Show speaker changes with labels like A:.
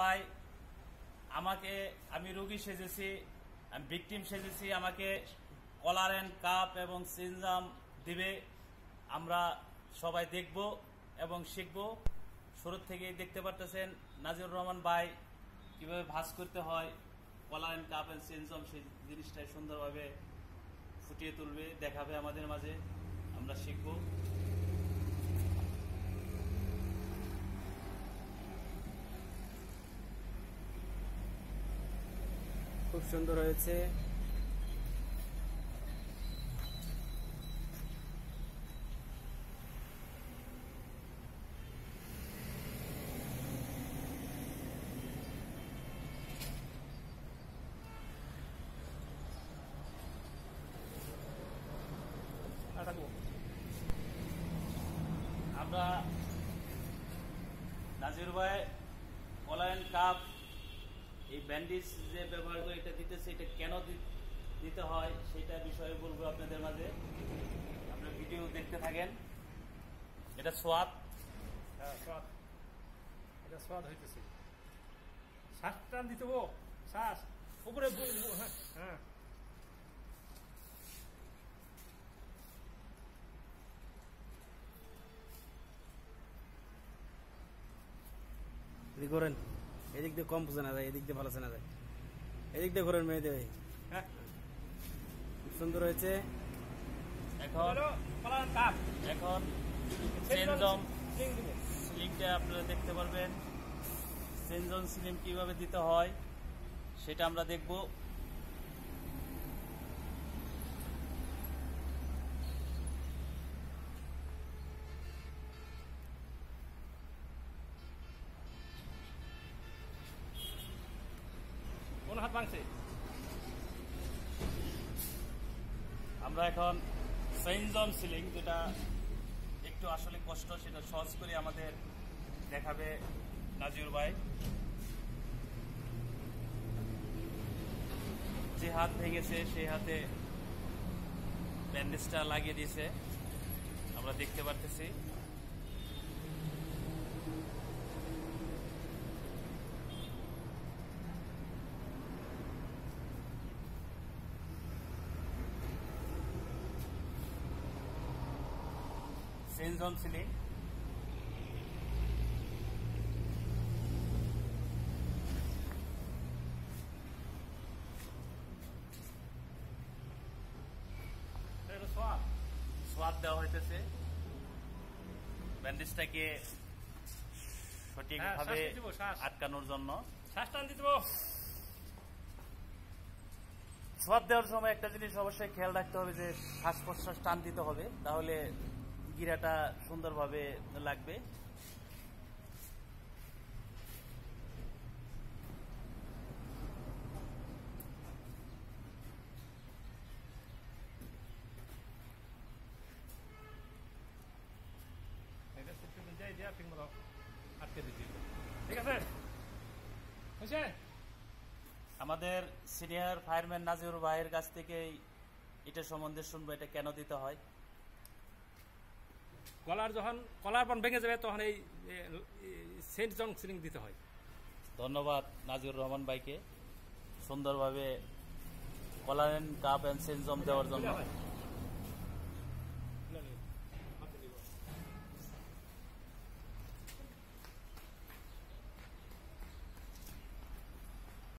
A: ভাই আমাকে আমি রোগী সেজেছি, আমি ভিকটিম সেজেছি, আমাকে কলার অ্যান্ড কাপ এবং সিনজাম দিবে, আমরা সবাই দেখব এবং শিখব। শুরু থেকেই দেখতে পারতেছেন নাজিরুর রহমান ভাই কীভাবে ভাজ করতে হয় কলার অ্যান্ড কাপ অ্যান্ড সিনজাম সেই জিনিসটাই সুন্দরভাবে ফুটিয়ে তুলবে, দেখাবে আমাদের মাঝে, আমরা শিখব।
B: খুব সুন্দর হয়েছে।
A: আমরা নাজির ভাই কলায়ন কাপ ব্যান্ডেজ যে ব্যবহার করে এটা দিতেছে এটা কেন দি- দিতে হয় সেটা বিষয়ে বলব আপনাদের মাঝে। আপনার ভিডিও দেখতে থাকেন। এটা সোয়াদ
C: হ্যাঁ এটা স্বাদ হইতেছে। শ্বাস টান দিতে শ্বাস উপরে হ্যাঁ, হ্যাঁ।
B: করেন। এদিক দিয়ে কম বোঝা না যায় এদিক দিয়ে ভালো চেনা যায়। এদিক দিয়ে করেন মেয়েদের ভাই।
C: হ্যাঁ।
B: খুব সুন্দর হয়েছে।
A: এখন এখন সেনজম স্লিমটা আপনারা দেখতে পারবেন। সেনজন স্লিম কীভাবে দিতে হয় সেটা আমরা দেখব। আমরা এখন সেনজম সিলিং যেটা একটু আসলে কষ্ট, সেটা সহজ করে আমাদের দেখাবে নাজির ভাই। যে হাত ভেঙেছে সেই হাতে ব্যান্ডেজটা লাগিয়ে দিয়েছে। আমরা দেখতে পারতেছি। সেনজম সিলিং
C: এটা স্বাদ
A: সোয়াদ দেওয়া হইতেছে। ব্যান্ডেজটাকে সঠিকভাবে
C: হ্যাঁ।
A: আটকানোর জন্য।
C: শ্বাস
A: দেওয়ার সময় একটা জিনিস অবশ্যই খেয়াল রাখতে হবে যে শ্বাস প্রশ্বাস টান দিতে হবে তাহলে গিরাটা সুন্দরভাবে লাগবে।
C: ঠিক আছে?
A: আমাদের সিনিয়র ফায়ারম্যান নাজিউর ভাইয়ের কাছ থেকেই এটা সম্বন্ধে শুনব এটা কেন দিতে হয়?
C: গলার যখন কলার পান ভেঙে যাবে তখন এই সেন্ট জন সিলিং দিতে হয়।
A: ধন্যবাদ নাজির রহমান ভাইকে। সুন্দরভাবে কলারেন কাপ অ্যান্ড সেন্ট জং দেওয়ার জন্য।